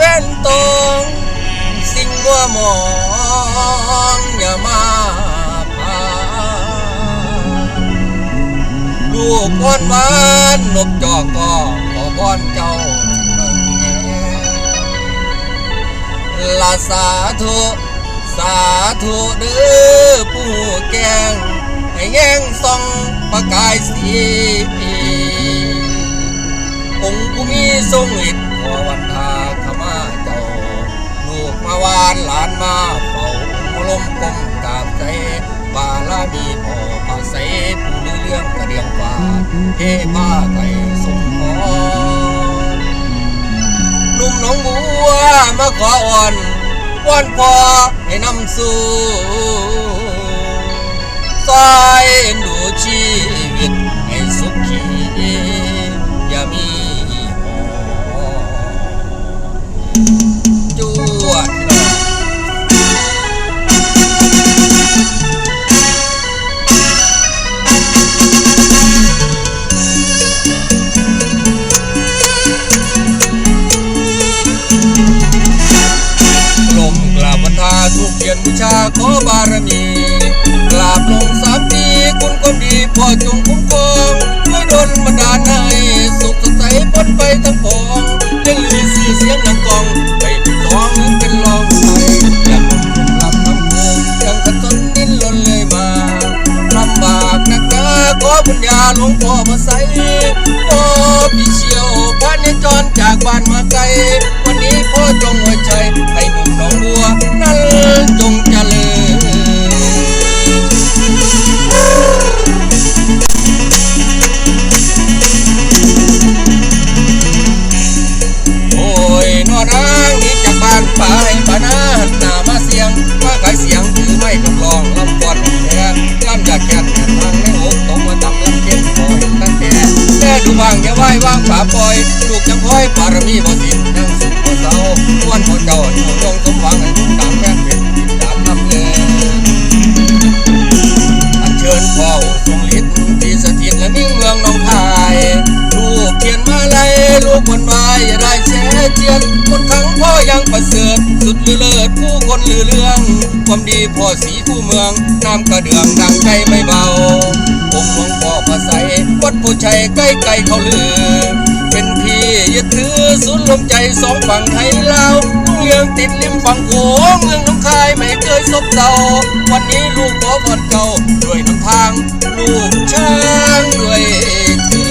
ขออย่ามีแว่นตรงสิ่งมัวหมองอย่ามาพาลูกพรหวานนกจอกก็ขอพรเจ้าลาสาธุสาธุเด้อผู้แกงให้แง่งส่องประกายสีองค์ผู้มีทรงฤทธิ์ขอวันทาาวานหลานมาเฝ้าองค์ลมกลมกาบใจบาลามีพ่อมาใสผู้ลือเรื่องกระเดียงฟ้าเทมาไก่สมพรนุ่มหนองบัวมาขออ่อนวอนพอให้นำสู่ซอยดูชีวิตให้สุขีอย่ามีหอ บารมีบ่สิ้นยังสุขบ่เศร้าวันพ่อเจ้าอยู่ยงสมหวังให้ทุกตามแม่นเป็นติดตามลำเลยอัญเชิญพ่อทรงฤทธิ์ที่สถิตและนิ่งเมืองหนองคาย ลูกเขียนมาเลยลูกคนวายอย่าได้แช่เจียนคนทั้งพ่อยังประเสริฐสุดลือเลิศผู้คนลือเรื่อง ความดีพ่อสีผู้เมืองน้ำกระเดื่องดังใจไม่เบาองค์หลวงพ่อพระใสวัดผู้ชัยใกล้ไกลเขาลือ ยึดถือศูนย์รวมใจสองฝั่งไทยลาวรุ่งเรืองติดริมฝั่งโขงเมืองน้องคายไม่เคยซบเซาวันนี้ลูกขอพรเจ้าด้วยน้ำทางลูกช้างด้วยเธอ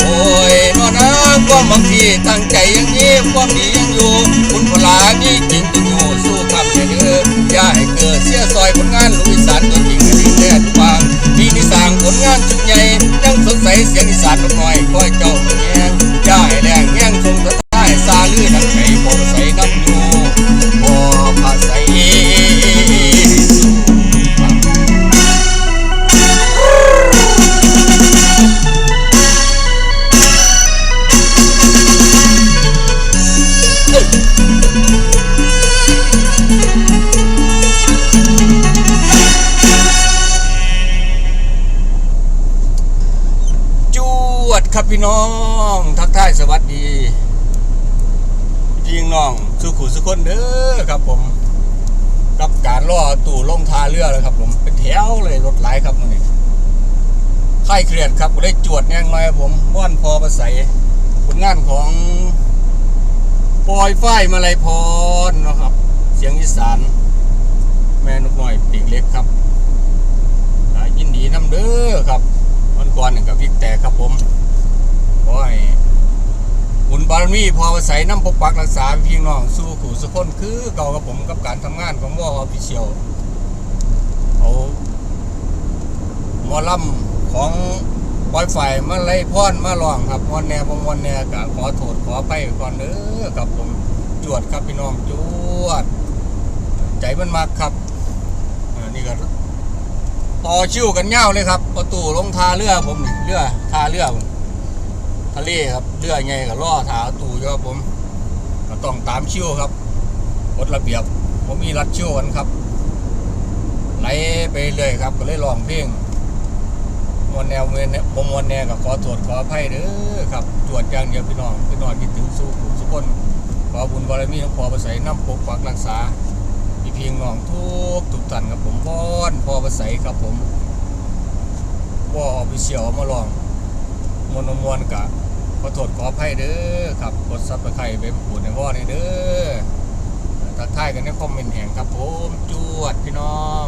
โอ้ยนอนน้ำความบางทีตั้งใจอย่างนี้ความดียังอยู่คุณพลามีจริงต้องอยู่สู้คำเด้ออย่าให้เกิดเสียซอยผลงานลูกอีสานตัว ยงอีสานนกน้อยคอยเจ้า ครับพี่น้อง ทักทายสวัสดี พี่น้องสุขุสุคนเด้อครับผมกับการล่อตู่ลงทาเรือเลยครับ ผมเป็นแถวเลยรถไหลครับมันนี่ค่ายเครียดครับก็ได้จวดแน่งหน่อยครับผมว่อนพอประใสผลงานของปอยฝ้ายมาลัยพรนะครับ เสียงอีสาน แม่นกน้อยปีกเล็กครับอ่ายินดีน้ำเด้อครับ วันก่อนหนึ่งกับวิกแตกครับผมขอให้บุญบารมีพอใส่น้ำปกปักรักษาพี่น้องสู้ขู่สุคนคือเก่ากับผมกับการทำงานของวอพิเชียวเอาหมอลำของปล่อยไฟมาไล่พ่อนมาลองครับมวนแนวมวนแนวกขอโทษขอไปก่อนเด้อครับผมจวดครับพี่น้องจวด ใจมันมากครับนี่ก็ต่อชิวกันเง่าเลยครับ ประตูลงทาเรือผมนี่เรือทาเรือผม ทะเลครับเรือไงกับล่อทาตูอยู่ครับผม ก็ต้องตามชิวครับกฎระเบียบผมมีรัดชิวกันครับไหลไปเลยครับ ก็เลยลองเพลงมวนแนวเมือนเนี่ยบ่มวนแนวก็ขอโทษขออภัยเด้อครับจวดอย่างเดียวพี่น้องพี่น้องคิดถึงสู้สุกคนขอบุญบารมีของพ่อประใสน้ำปกปักรักษาพี่เพียงน้องทุกทุกท่านครับผมพอนพ่อประใสครับผมพ่อออฟฟิเชียลมาลอง มวนมวนกะขอโทษขออภัยเด้อครับกดซับสไครต์ไปปูดในว่อในเด้อทักทายกันในคอมเมนต์แห่งครับผมจวดพี่น้อง